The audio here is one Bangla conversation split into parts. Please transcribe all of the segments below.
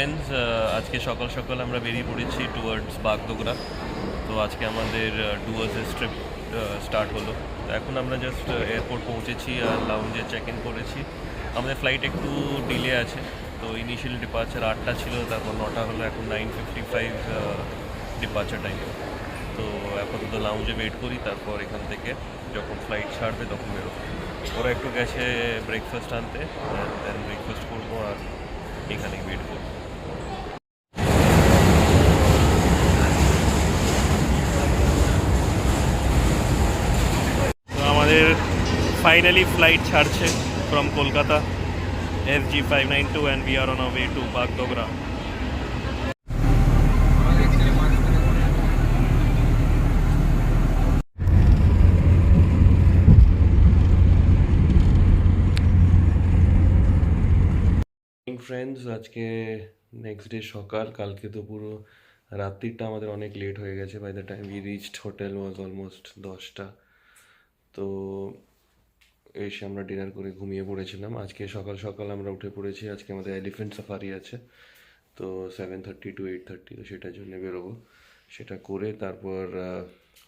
ফ্রেন্ডস আজকে সকাল সকাল আমরা বেরিয়ে পড়েছি টুয়ার্ডস বাগদোগরা। তো আজকে আমাদের ডুয়ার্সের ট্রিপ স্টার্ট হলো। তো এখন আমরা জাস্ট এয়ারপোর্ট পৌঁছেছি আর লাউঞ্জে চেক ইন করেছি। আমাদের ফ্লাইট একটু ডিলে আছে। তো ইনিশিয়াল ডিপার্চার আটটা ছিল, তারপর নটা হলো, এখন nine fifty five departure time তো আপাতত লাউঞ্জে ওয়েট করি, তারপর এখান থেকে যখন ফ্লাইট ছাড়বে তখন বেরোবো। ওরা একটু গেছে ব্রেকফাস্ট আনতে দেন ব্রেকফাস্ট করব আর এখানে ওয়েট করব তো আমাদের ফাইনালি ফ্লাইট ছাড়ছে from Kolkata S G five nine two and we are on way to Bagdogra friends আজকে নেক্সট ডে সকাল, কালকে তো পুরো রাত্রিটা আমাদের অনেক লেট হয়ে গেছে। By the time we reached hotel was almost দশটা। তো এসে আমরা ডিনার করে ঘুমিয়ে পড়েছিলাম। আজকে সকাল সকাল আমরা উঠে পড়েছি। আজকে আমাদের এলিফেন্ট সাফারি আছে। তো seven thirty to eight thirty তো সেটার জন্য বেরোবো। সেটা করে তারপর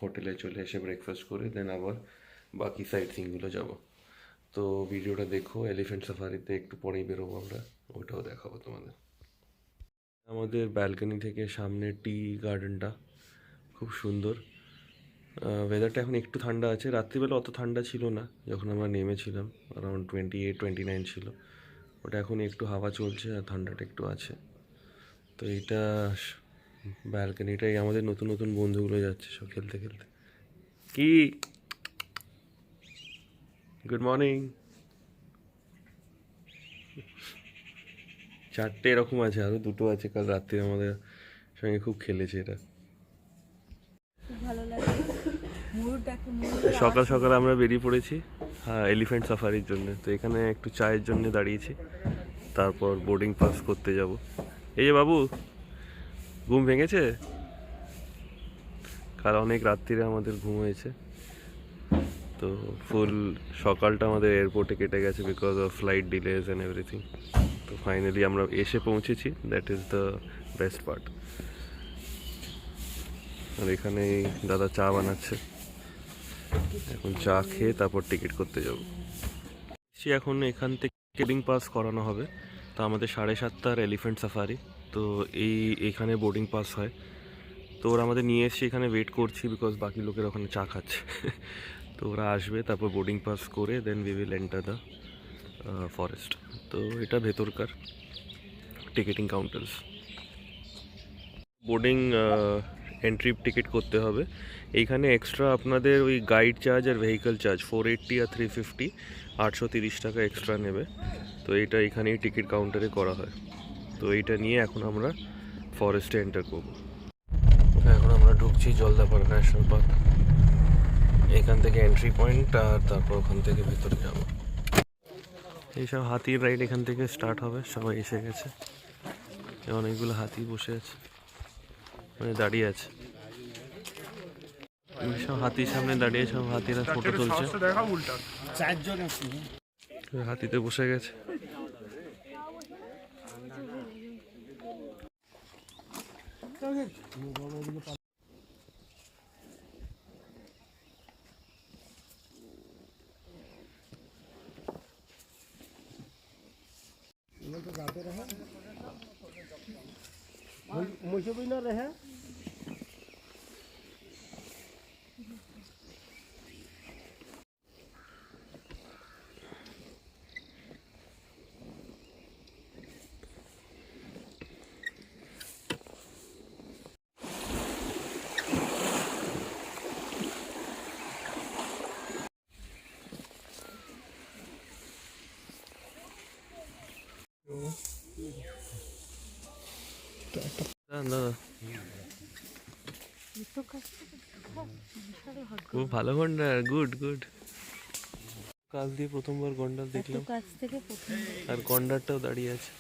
হোটেলে চলে এসে ব্রেকফাস্ট করে দেন আবার বাকি সাইট সিনগুলো যাব। তো ভিডিওটা দেখো এলিফেন্ট সাফারিতে একটু পরেই বেরোবো আমরা। ওটাও দেখাবো তোমাদের। আমাদের ব্যালকনি থেকে সামনে টি গার্ডেনটা খুব সুন্দর। ওয়েদারটা এখন একটু ঠান্ডা আছে। রাত্রিবেলা অত ঠান্ডা ছিল না, যখন আমরা নেমেছিলাম around twenty eight twenty nine ছিল। ওটা এখন একটু হাওয়া চলছে আর ঠান্ডাটা একটু আছে। তো এইটা ব্যালকনিটাই আমাদের নতুন নতুন বন্ধুগুলো যাচ্ছে সব খেলতে খেলতে। কি? গুড মর্নিং চারটে এরকম আছে আরও দুটো আছে। কাল রাত্রে আমাদের সঙ্গে খুব খেলেছে এটা খুব ভালো লাগে ময়ূর ডাকে ময়ূর সকাল সকাল আমরা বেরিয়ে পড়েছি হ্যাঁ এলিফ্যান্ট সাফারির জন্য। তো এখানে একটু চায়ের জন্য দাঁড়িয়েছি। তারপর বোর্ডিং পাস করতে যাব। এই যে বাবু ঘুম ভেঙেছে? কাল অনেক রাত্রিরে আমাদের ঘুম হয়েছে। তো ফুল সকালটা আমাদের এয়ারপোর্টে কেটে গেছে because of flight delays and everything তো ফাইনালি আমরা এসে পৌঁছেছি। That is the best part আর এখানে দাদা চা বানাচ্ছে। এখন চা খেয়ে তারপর টিকিট করতে যাব। সে এখন এখান থেকে বোর্ডিং পাস করানো হবে। তো আমাদের সাড়ে সাতটার এলিফ্যান্ট সাফারি তো এই এখানে বোর্ডিং পাস হয়। তো ওরা আমাদের নিয়ে এসছে এখানে ওয়েট করছি বিকজ বাকি লোকের ওখানে চা খাচ্ছে। তো ওরা আসবে, তারপর বোর্ডিং পাস করে then we will enter the forest তো এটা ভেতরকার ticketing counters boarding entry ticket করতে হবে। এইখানে এক্সট্রা আপনাদের ওই গাইড চার্জ আর ভেহিকল চার্জ ফোর এইট্টি আর থ্রি ফিফটি আটশো তিরিশ টাকা এক্সট্রা নেবে। তো এটা এখানেই টিকিট কাউন্টারে করা হয়। তো এইটা নিয়ে এখন আমরা ফরেস্টে এন্টার করব। এখন আমরা ঢুকছি জলদাপাড়া ন্যাশনাল পার্ক এখান থেকে এন্ট্রি পয়েন্ট আর তারপর ওখান থেকে ভেতরে যাব। এইসব হাতির রাইড এখান থেকে স্টার্ট হবে, সবাই এসে গেছে। অনেকগুলো হাতি বসে আছে। মানে দাঁড়িয়ে আছে। সব হাতির সামনে দাঁড়িয়ে সব হাতিরা ফটো তুলছে। হাতিতে বসে গেছে। দাদা খুব ভালো গন্ডার গুড গুড কাল দিয়ে প্রথমবার গন্ডার দেখলাম। কাছ থেকে প্রথম আর গন্ডারটাও দাঁড়িয়ে আছে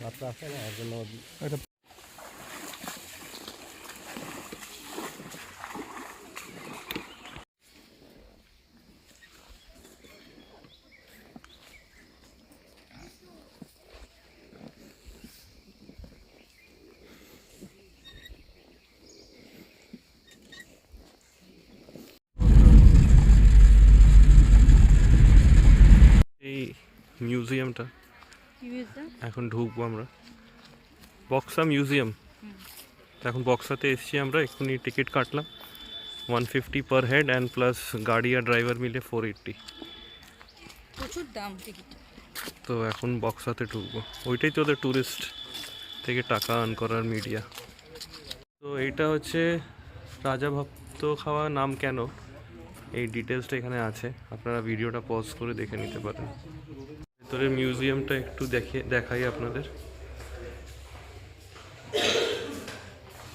বাচ্চা আছে না এর জন্য এখন ঢুকবো আমরা। বক্সা মিউজিয়াম। এখন বক্সাতে এসছি আমরা এক্ষুনি টিকিট কাটলাম। One fifty per head and plus গাড়ি আর ড্রাইভার মিলে ফোর এইট্টি প্রচুর দাম টিকিট। তো এখন বক্সাতে ঢুকবো। ওইটাই তো ওদের ট্যুরিস্ট থেকে টাকা আর্ন করার মিডিয়া তো এইটা হচ্ছে রাজা ভক্ত খাওয়া নাম কেন? এই ডিটেলসটা এখানে আছে। আপনারা ভিডিওটা পজ করে দেখে নিতে পারেন। ভেতরের মিউজিয়ামটা একটু দেখে, দেখাই আপনাদের।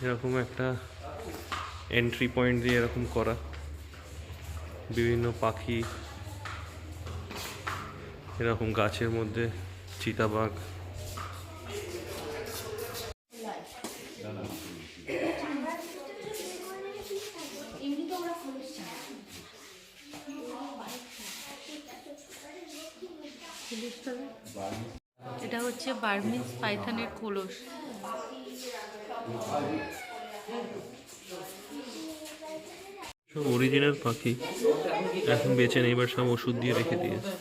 এরকম একটা এন্ট্রি পয়েন্ট দিয়ে এরকম করা। বিভিন্ন পাখি, এরকম গাছের মধ্যে চিতাবাঘ। এটা হচ্ছে বার্মিজ পাইথানের খোলস অরিজিনাল পাখি। এখন বেঁচে নেই, এবার সব ওষুধ দিয়ে রেখে দিয়েছে।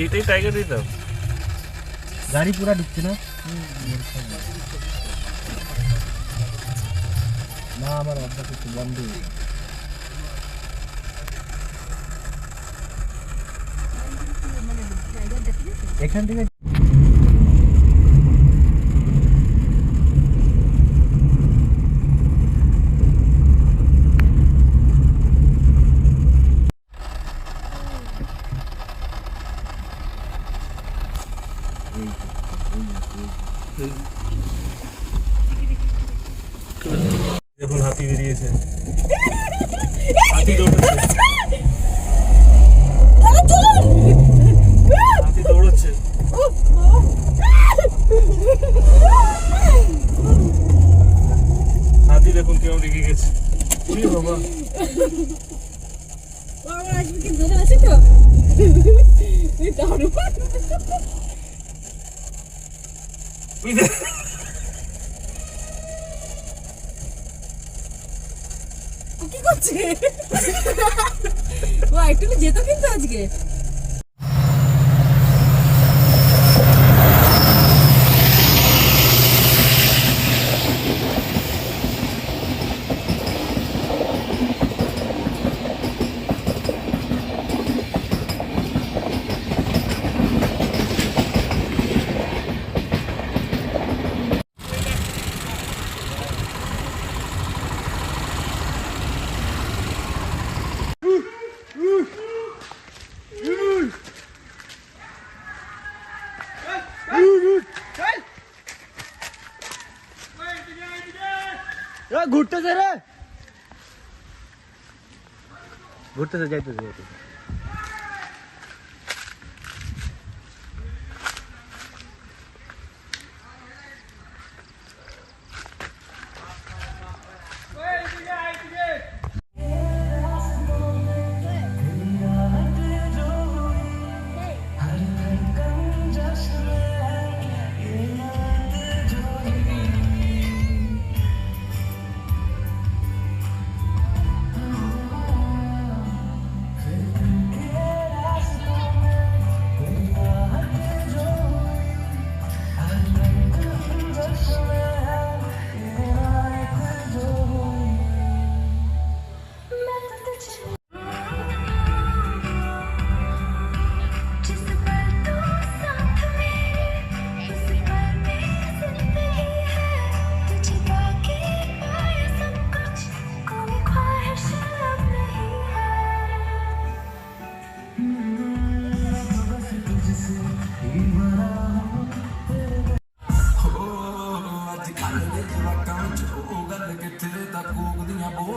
এটাই টাইগার রিজার্ভ গাড়ি পুরা ঢুকছে না? না আমার অভ্যাস একটু বন্ধ এখান থেকে pegar o ঘুরতেছে যাইতেছে যাইতেছে।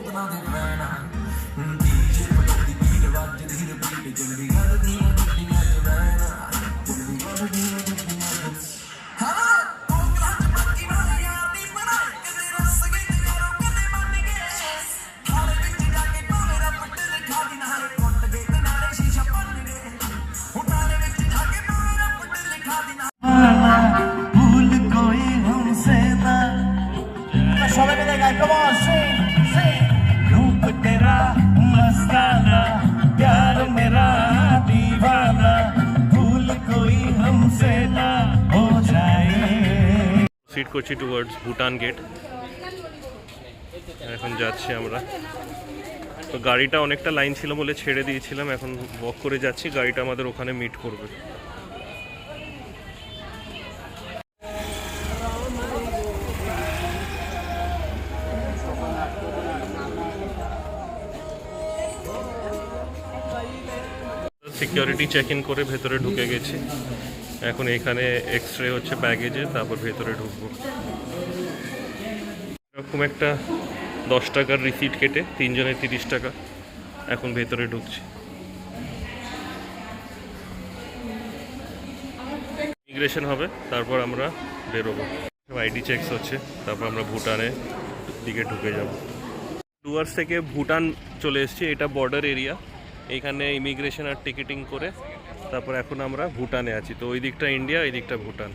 ਉਹਨਾਂ ਦੇ ਫੈਨਾ ਡੀਜੇ ਪੱਟੀ ਪੀੜ ਵੱਜਦੀ ਰਬੀਟ ਜੰਦੀ সিট করছি টুয়ার্ডস ভুটান গেট এখন যাচ্ছি আমরা। তো গাড়িটা অনেকটা লাইন ছিল বলে ছেড়ে দিয়েছিলাম, এখন ওয়াক করে যাচ্ছি, গাড়িটা আমাদের ওখানে মিট করবে। সিকিউরিটি চেক ইন করে ভেতরে ঢুকে গেছি। এখন এখানে এক্স রে হচ্ছে ব্যাগেজে তারপর ভেতরে ঢুকবো। এরকম একটা দশ টাকার রিসিট কেটে, তিনজনের তিরিশ টাকা, এখন ভেতরে ঢুকছি। ইমিগ্রেশন হবে, তারপর আমরা বেরোবো। আইডি চেকস হচ্ছে, তারপর আমরা ভুটানে দিকে ঢুকে যাব। ডুয়ার্স থেকে ভুটান চলে এসেছি, এটা বর্ডার এরিয়া এখানে ইমিগ্রেশন আর টিকিটিং করে তারপর এখন আমরা ভুটানে আছি। তো ওই দিকটা ইন্ডিয়া ওই দিকটা ভুটান।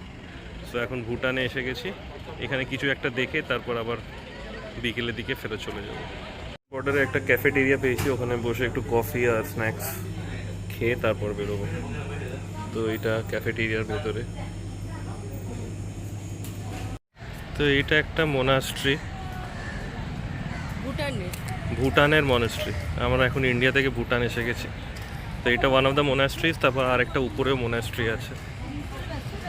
সো এখন ভুটানে এসে গেছি। এখানে কিছু একটা দেখে তারপর আবার বিকেলের দিকে ফেরত চলে যাব। বর্ডারে একটা ক্যাফেটেরিয়া পেয়েছি ওখানে বসে একটু কফি আর স্ন্যাক্স খেয়ে তারপর বেরোবো। তো এটা ক্যাফেটেরিয়ার ভেতরে। তো এটা একটা মোনাস্ট্রি ভুটানের। ভুটানের মনেস্ট্রি আমরা এখন ইন্ডিয়া থেকে ভুটান এসে গেছি। তো এটা ওয়ান অফ দ্য মোনাস্ট্রিজ তারপর আর একটা উপরেও মোনাস্ট্রি আছে।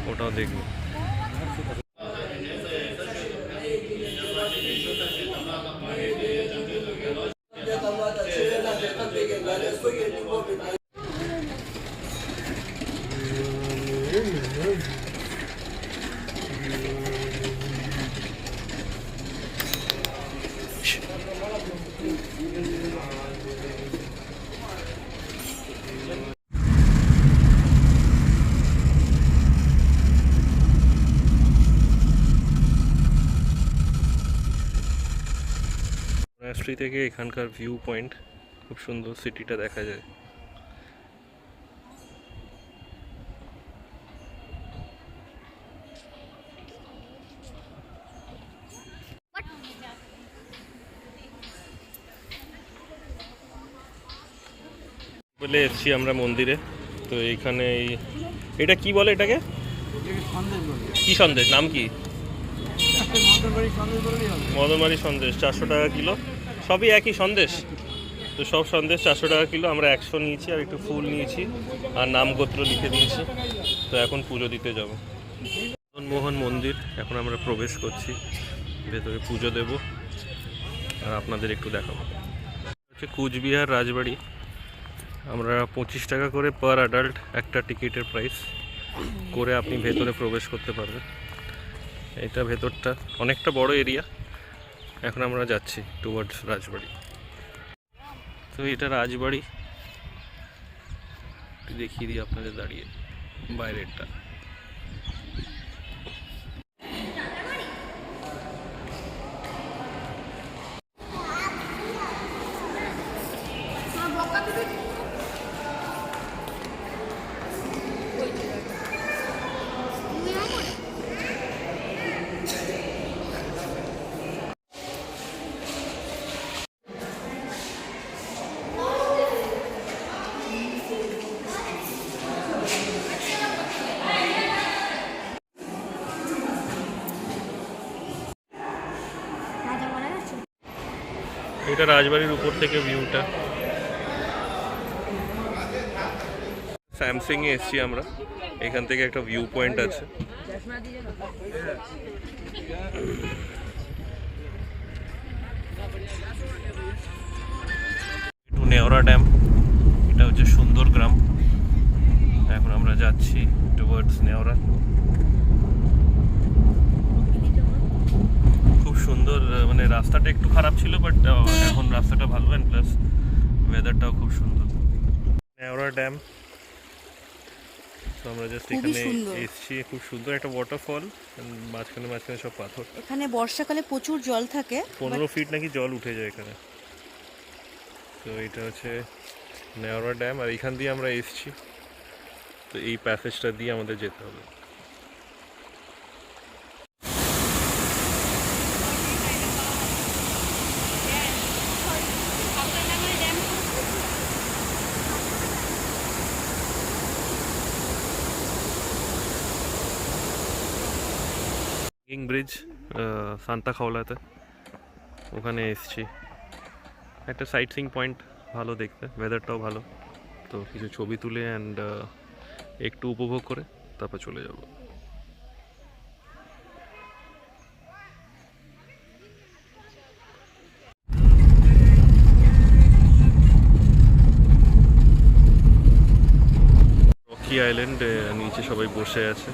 ওটাও দেখব। মোনাস্ট্রি থেকে এখানকার ভিউ পয়েন্ট খুব সুন্দর সিটিটা দেখা যায়। বলে এসছি আমরা মন্দিরে। তো এইখানে এই এটা কি বলে এটাকে? কি সন্দেশ? নাম কি? মদনবাড়ি সন্দেশ চারশো টাকা কিলো। সবই একই সন্দেশ। তো সব সন্দেশ চারশো টাকা কিলো, আমরা একশো নিয়েছি আর একটু ফুল নিয়েছি আর নামগোত্র লিখে দিয়েছি। তো এখন পুজো দিতে যাব। মোহন মন্দির, এখন আমরা প্রবেশ করছি। ভেতরে পুজো দেব। আর আপনাদের একটু দেখাবো। হচ্ছে কুচবিহার রাজবাড়ি। আমরা পঁচিশ টাকা করে পার অ্যাডাল্ট একটা টিকিটের প্রাইস করে আপনি ভেতরে প্রবেশ করতে পারবেন। এটা ভেতরটা অনেকটা বড় এরিয়া। এখন আমরা যাচ্ছি টুয়ার্ডস রাজবাড়ি। তো এটা রাজবাড়ি। দেখিয়ে দিই আপনাদের দাঁড়িয়ে বাইরেরটা। এটা রাজবাড়ির উপর থেকে ভিউটা স্যামসাং এ এসছি আমরা এখান থেকে একটা ভিউ পয়েন্ট আছে একটু নেওরা ড্যাম এটা হচ্ছে সুন্দর গ্রাম এখন আমরা যাচ্ছি টুয়ার্ডস নেওরা খুব সুন্দর মানে রাস্তাটা একটু খারাপ ছিল বাট এখন রাস্তাটা ভালো অ্যান্ড প্লাস ওয়েদারটাও খুব সুন্দর। নেওরা ড্যাম। তো আমরা জাস্ট এখানে। এসছি খুব সুন্দর একটা ওয়াটারফল মাঝখানে মাঝখানে সব পাথর। এখানে বর্ষাকালে প্রচুর জল থাকে পনেরো ফিট নাকি জল উঠে যায় এখানে। তো এটা হচ্ছে নেওরা ড্যাম আর এখান দিয়ে আমরা এসছি। তো এই প্যাসেজটা দিয়ে আমাদের যেতে হবে। কিং ব্রিজ সান্তা খাওলাতে ওখানে এসছি। একটা সাইট সিং পয়েন্ট ভালো দেখতে ওয়েদারটাও ভালো। তো কিছু ছবি তুলে অ্যান্ড একটু উপভোগ করে, তারপর চলে যাব। রকি আইল্যান্ড নিচে সবাই বসে আছে।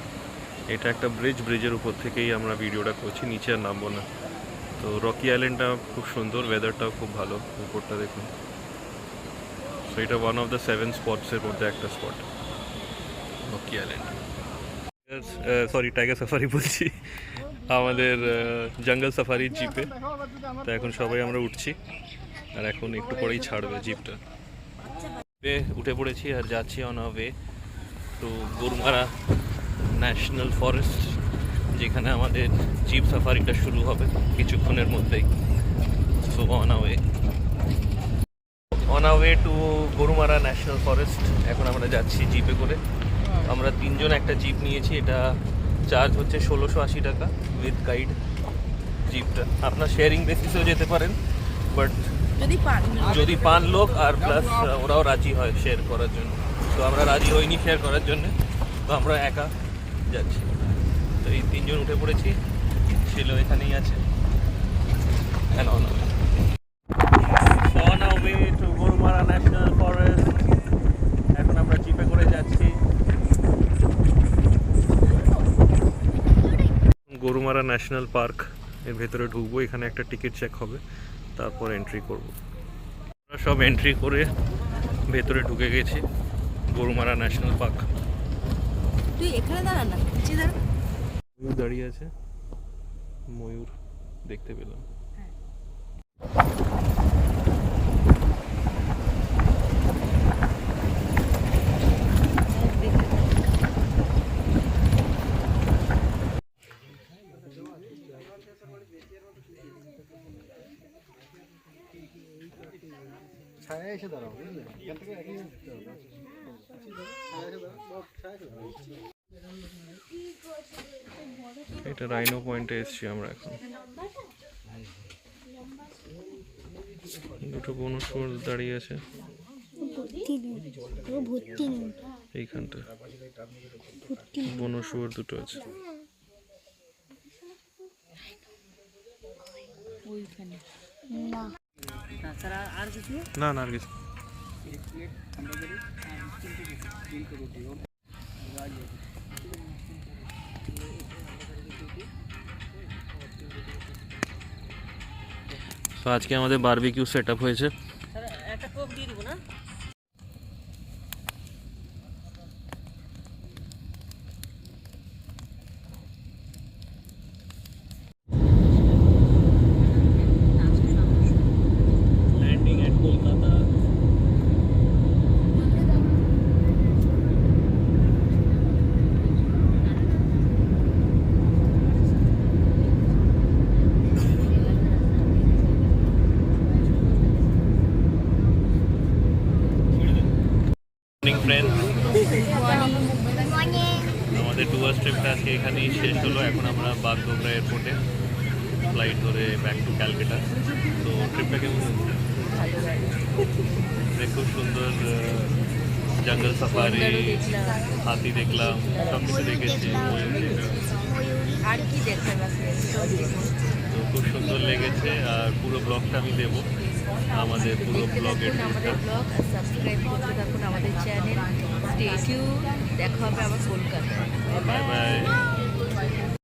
এটা একটা ব্রিজ ব্রিজের উপর থেকেই আমরা ভিডিওটা করছি, নিচে আর নামবো না। তো রকি আইল্যান্ডটা খুব সুন্দর ওয়েদারটাও খুব ভালো, উপরটা দেখুন। তো এটা ওয়ান অফ দ্য সেভেন স্পটসের মধ্যে একটা spot rocky island sorry tiger safari বলছি। আমাদের জঙ্গল সাফারি জিপে তো এখন সবাই আমরা উঠছি, আর এখন একটু পরেই ছাড়বে জিপটা উঠে পড়েছি আর যাচ্ছি on way to Gorumara national forest যেখানে আমাদের জিপ সাফারিটা শুরু হবে কিছুক্ষণের মধ্যেই। So on a way on a way to Gorumara national forest এখন আমরা যাচ্ছি জিপে করে। আমরা তিনজন একটা জিপ নিয়েছি এটা চার্জ হচ্ছে ষোলোশো আশি টাকা উইথ গাইড জিপটা। আপনার শেয়ারিং বেসিসেও যেতে পারেন বাট যদি পান যদি পান লোক আর প্লাস ওরাও রাজি হয় শেয়ার করার জন্য। তো আমরা রাজি হইনি শেয়ার করার জন্য তো আমরা একা যাচ্ছি। তো এই তিনজন উঠে পড়েছি ছিল এখানেই আছে। গরুমারা ন্যাশনাল ফরেস্ট এখন আমরা জিপে করে যাচ্ছি। গরুমারা ন্যাশনাল পার্কের ভেতরে ঢুকবো এখানে একটা টিকিট চেক হবে তারপর এন্ট্রি করব। সব এন্ট্রি করে ভেতরে ঢুকে গেছি গরুমারা ন্যাশনাল পার্ক তুই এখানে দাঁড়া না নিচে দাঁড়া ময়ূর দাঁড়িয়ে আছে ময়ূর দেখতে পেলাম ছায়া এসে দাঁড়াও বুঝলে এখান থেকে একই যেতে হবে। ছায়া এসে দাঁড়াও, ছায়া এসে দাঁড়াও। এটা রাইনো পয়েন্টে এসেছি আমরা এখন। দুটো বনশুয়োর দাঁড়িয়ে আছে। এইখানটা। বনশুয়োর দুটো আছে। না না, আর কিছু তো আজকে আমাদের বারবিকিউ সেট হয়েছে। ফ্রেন্ড আমাদের টুয়ার্স ট্রিপটা আজকে এখানেই শেষ হলো। এখন আমরা বাগডোগরা এয়ারপোর্টে ফ্লাইট ধরে ব্যাক টু ক্যালকাটা তো ট্রিপটা কেমন খুব সুন্দর জঙ্গল সাফারি হাতি দেখলাম সব কিছু দেখেছি আর কি তো খুব সুন্দর লেগেছে আর পুরো ব্লগটা আমি দেবো। আমাদের পুরো ব্লগের আমাদের ব্লগ আর সাবস্ক্রাইব করতে থাকুন আমাদের চ্যানেল স্টেটিউ দেখা হবে আবার কলকাতায়। Bye bye